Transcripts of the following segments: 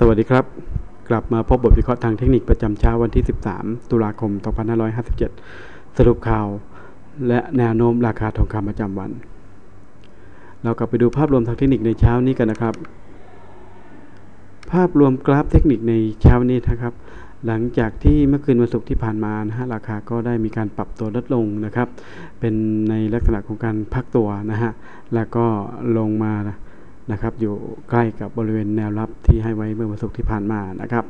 สวัสดีครับ กลับมาพบบทวิเคราะห์ทางเทคนิคประจำเช้าวันที่ 13 ตุลาคม 2557 สรุปข่าว และแนวโน้มราคาทองคำประจำวัน เรากลับไปดูภาพรวมทางเทคนิคในเช้านี้กันนะครับ ภาพรวมกราฟเทคนิคในเช้านี้นะครับ หลังจากที่เมื่อคืนวันศุกร์ที่ผ่านมานะฮะราคาก็ได้มีการปรับตัวลดลงนะครับ เป็นในลักษณะของการพักตัวนะฮะแล้วก็ลงมานะ นะครับ อยู่ใกล้กับบริเวณแนวรับที่ให้ไว้เมื่อวันศุกร์ที่ผ่านมานะครับ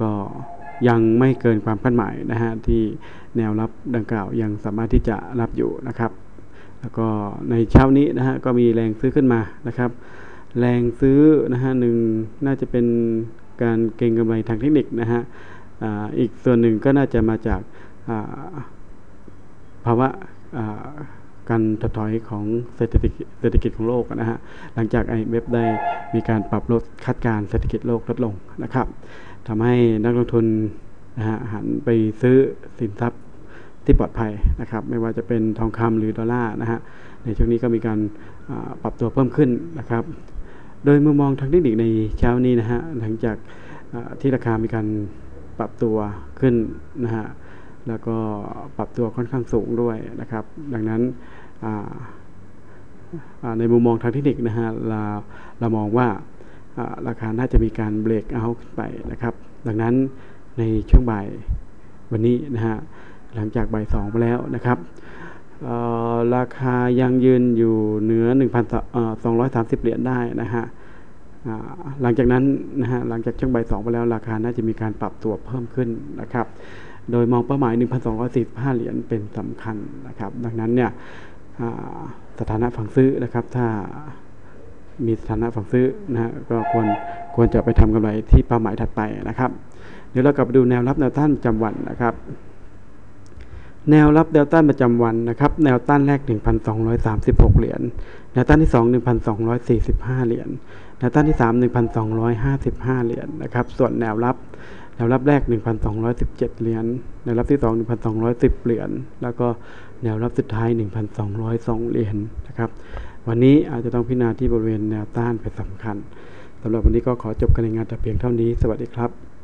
ก็ยังไม่เกินความคาดหมายนะฮะที่แนวรับดังกล่าวยังสามารถที่จะรับอยู่นะครับ แล้วก็ในเช้านี้นะฮะก็มีแรงซื้อขึ้นมานะครับ แรงซื้อนะฮะหนึ่งน่าจะเป็นการเก็งกำไรทางเทคนิคนะฮะอีกส่วนหนึ่งก็น่าจะมาจากภาวะ การถดถอยของเศรษฐกิจเศรษฐกิจของโลกนะฮะหลังจากไอเว็บได้มีการปรับลดคาดการเศรษฐกิจโลกลดลงนะครับทำให้นักลงทุนนะฮะหันไปซื้อสินทรัพย์ที่ปลอดภัยนะครับ ไม่ว่าจะเป็นทองคำหรือดอลลาร์นะฮะในช่วงนี้ก็มีการปรับตัวเพิ่มขึ้นนะครับ โดยมุมมองทางเทคนิคในเช้านี้นะฮะหลังจากที่ราคามีการปรับตัวขึ้นนะฮะ แล้วก็ปรับตัวค่อนข้างสูงด้วยนะครับ ดังนั้นในมุมมองทางเทคนิคนะฮะเราเรามองว่าราคาน่าจะมีการเบรกเอาขึ้นไปนะครับ ดังนั้นในช่วงบ่ายวันนี้นะฮะหลังจากบ่ายสองไปแล้วนะครับราคายังยืนอยู่เหนือ 1,230 เหรียญได้นะฮะหลังจากนั้นนะฮะหลังจากช่วงบ่ายสองไปแล้วราคาน่าจะมีการปรับตัวเพิ่มขึ้นนะครับ โดยมองเป้าหมาย 1,245 เหรียญเป็นสำคัญนะครับ ดังนั้นเนี่ยสถานะฝั่งซื้อนะครับ ถ้ามีสถานะฝั่งซื้อนะฮะก็ควรควรจะไปทำกำไรที่เป้าหมายถัดไปนะครับ เดี๋ยวเรากลับไปดูแนวรับแนวต้านประจำวันนะครับ แนวรับแนวต้านประจำวันนะครับ แนวต้านแรก 1,236 เหรียญแนวต้านที่ 2 1,245 เหรียญแนวต้านที่ 3 1,255 เหรียญนะครับ ส่วนแนวรับ แนวรับแรก 1,217 เหรียญ แนวรับที่ 2 1,210 เหรียญ แล้วก็แนวรับสุดท้าย 1,202 เหรียญนะครับ วันนี้อาจจะต้องพิจารณาที่บริเวณแนวต้านเป็นสำคัญสำหรับวันนี้ก็ขอจบการรายงานแต่เพียงเท่านี้ สวัสดีครับ